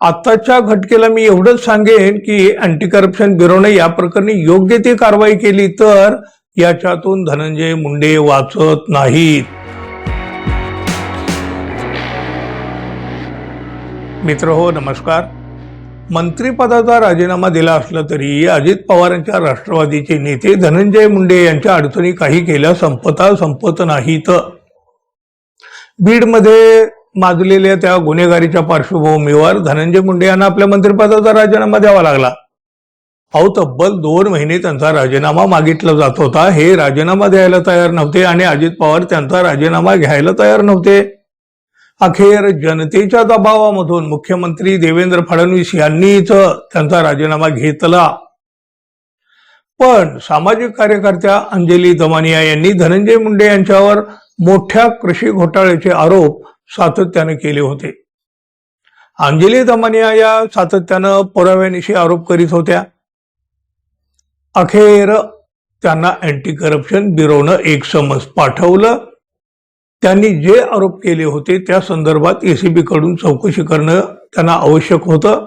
आताच्या घटकेला मी एवढंच सांगेन की अँटी करप्शन ब्युरोने या प्रकरणी योग्य ती कारवाई केली तर याच्यातून धनंजय मुंडे वाचत नाहीत. मित्र हो नमस्कार. मंत्रिपदाचा राजीनामा दिला असला तरी अजित पवारांच्या राष्ट्रवादीचे नेते धनंजय मुंडे यांच्या अडचणी काही केल्या संपता संपत नाहीत. बीडमध्ये माजलेल्या त्या गुन्हेगारीच्या पार्श्वभूमीवर धनंजय मुंडे यांना आपल्या मंत्रिपदाचा राजीनामा द्यावा लागला. अहो तब्बल दोन महिने त्यांचा राजीनामा मागितला जात होता. हे राजीनामा द्यायला तयार नव्हते आणि अजित पवार त्यांचा राजीनामा घ्यायला तयार नव्हते. अखेर जनतेच्या दबावामधून मुख्यमंत्री देवेंद्र फडणवीस यांनीच त्यांचा राजीनामा घेतला. पण सामाजिक कार्यकर्त्या अंजली दमानिया यांनी धनंजय मुंडे यांच्यावर मोठ्या कृषी घोटाळ्याचे आरोप सातत्याने केले होते. अंजली दमानिया या सातत्यानं पुराव्यानिशी आरोप करीत होत्या. अखेर त्यांना अँटी करप्शन ब्युरोनं एक समज पाठवलं. त्यांनी जे आरोप केले होते त्या संदर्भात एसीबी कडून चौकशी करणं त्यांना आवश्यक होतं.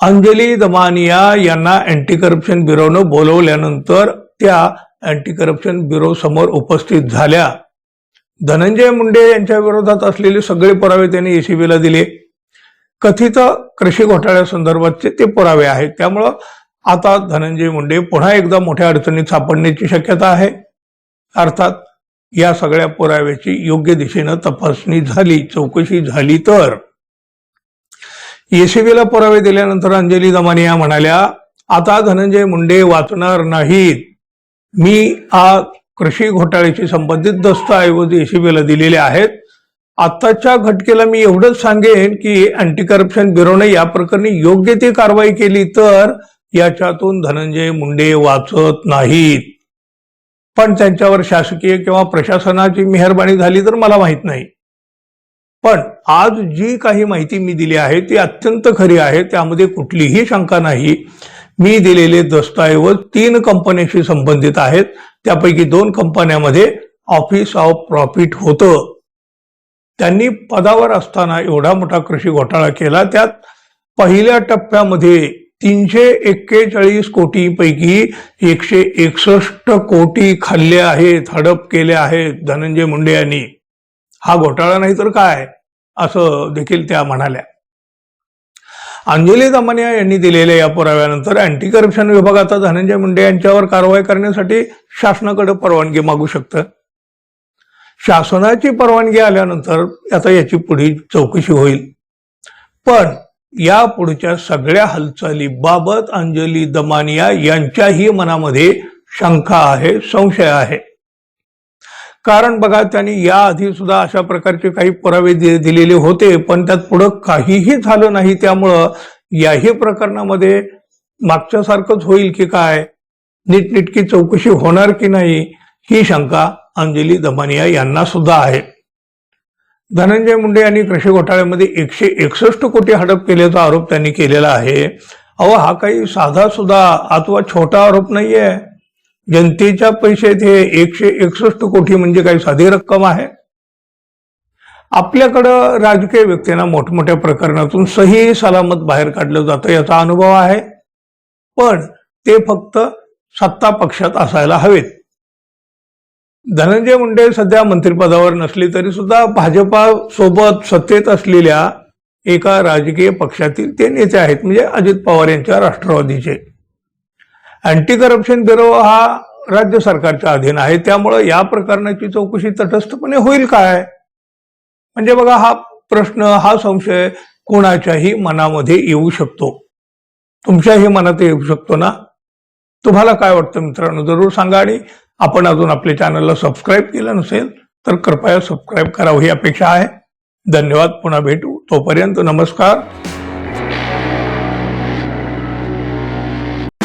अंजली दमानिया यांना अँटी करप्शन ब्युरोनं बोलवल्यानंतर त्या अँटी करप्शन ब्युरो समोर उपस्थित झाल्या. धनंजय मुंडे यांच्या विरोधात असलेले सगळे पुरावे त्यांनी एसीबीला दिले. कथित कृषी घोटाळ्यासंदर्भातचे ते पुरावे आहेत. त्यामुळं आता धनंजय मुंडे पुन्हा एकदा मोठ्या अडचणीत सापडण्याची शक्यता आहे. अर्थात या सगळ्या पुराव्याची योग्य दिशेनं तपासणी झाली चौकशी झाली तर. एसीबीला पुरावे दिल्यानंतर अंजली दमानिया म्हणाल्या आता धनंजय मुंडे वाचणार नाहीत. मी आज कृषी घोटाळ्याशी संबंधित दस्तऐवज एसीबीला दिलेले आहेत. आताच्या घटकेला मी एवढंच सांगेन की अँटी करप्शन ब्युरोने या प्रकरणी योग्य ती कारवाई केली तर याच्यातून धनंजय मुंडे वाचत नाहीत. पण त्यांच्यावर शासकीय किंवा प्रशासनाची मेहरबानी झाली तर मला माहीत नाही. पण आज जी काही माहिती मी दिली आहे ती अत्यंत खरी आहे त्यामध्ये कुठलीही शंका नाही. मी दिलेले दस्तऐवज तीन कंपन्यांशी संबंधित आहेत. त्यापैकी दोन कंपन्यामध्ये ऑफिस ऑफ प्रॉफिट होतं. त्यांनी पदावर असताना एवढा मोठा कृषी घोटाळा केला. त्यात पहिल्या टप्प्यामध्ये तीनशे एक्केचाळीस कोटी पैकी एकशे एकसष्ट कोटी खाल्ले आहेत हडप केले आहेत धनंजय मुंडे यांनी. हा घोटाळा नाही तर काय? असं देखील त्या म्हणाल्या. अंजली दमानिया यांनी दिलेल्या या पुराव्यानंतर अँटी करप्शन विभाग आता धनंजय मुंडे यांच्यावर कारवाई करण्यासाठी शासनाकडे परवानगी मागू शकतं. शासनाची परवानगी आल्यानंतर आता याची पुढील चौकशी होईल. पण या पुढच्या सगळ्या हालचालीबाबत अंजली दमानिया यांच्याही मनामध्ये शंका आहे संशय आहे. कारण बघा त्यांनी याआधी सुद्धा अशा प्रकारचे काही पुरावे दि- दिलेले होते पण त्यात पुढं काहीही झालं नाही. त्यामुळं याही प्रकरणामध्ये मागच्या सारखंच होईल की काय? नीटनिटकी चौकशी होणार की नाही? ही शंका अंजली दमानिया यांना सुद्धा आहे. धनंजय मुंडे यांनी कृषी घोटाळ्यामध्ये एकशे एकसष्ट कोटी हडप केल्याचा आरोप त्यांनी केलेला आहे. अहो हा काही साधा सुद्धा अथवा छोटा आरोप नाहीये. जनतेच्या पैशात हे एकशे एकसष्ट कोटी म्हणजे काही साधी रक्कम आहे. आपल्याकडं राजकीय व्यक्तींना मोठमोठ्या प्रकरणातून सही सलामत बाहेर काढलं जातं याचा अनुभव आहे. पण ते फक्त सत्ता पक्षात असायला हवेत. धनंजय मुंडे सध्या मंत्रिपदावर नसली तरी सुद्धा भाजपा सोबत सत्तेत असलेल्या एका राजकीय पक्षातील ते नेते आहेत म्हणजे अजित पवार यांच्या राष्ट्रवादीचे. अँटी करप्शन ब्युरो हा राज्य सरकारच्या अधीन आहे. त्यामुळं या प्रकरणाची चौकशी तटस्थपणे होईल काय? म्हणजे बघा हा प्रश्न हा संशय कोणाच्याही मनामध्ये येऊ शकतो. तुमच्याही मनात येऊ शकतो ना? तुम्हाला काय वाटतं मित्रांनो? जरूर सांगा आणि आपण अजून आपल्या चॅनलला सबस्क्राईब केलं नसेल तर कृपया सबस्क्राईब करावं ही अपेक्षा आहे. धन्यवाद. पुन्हा भेटू. तोपर्यंत नमस्कार.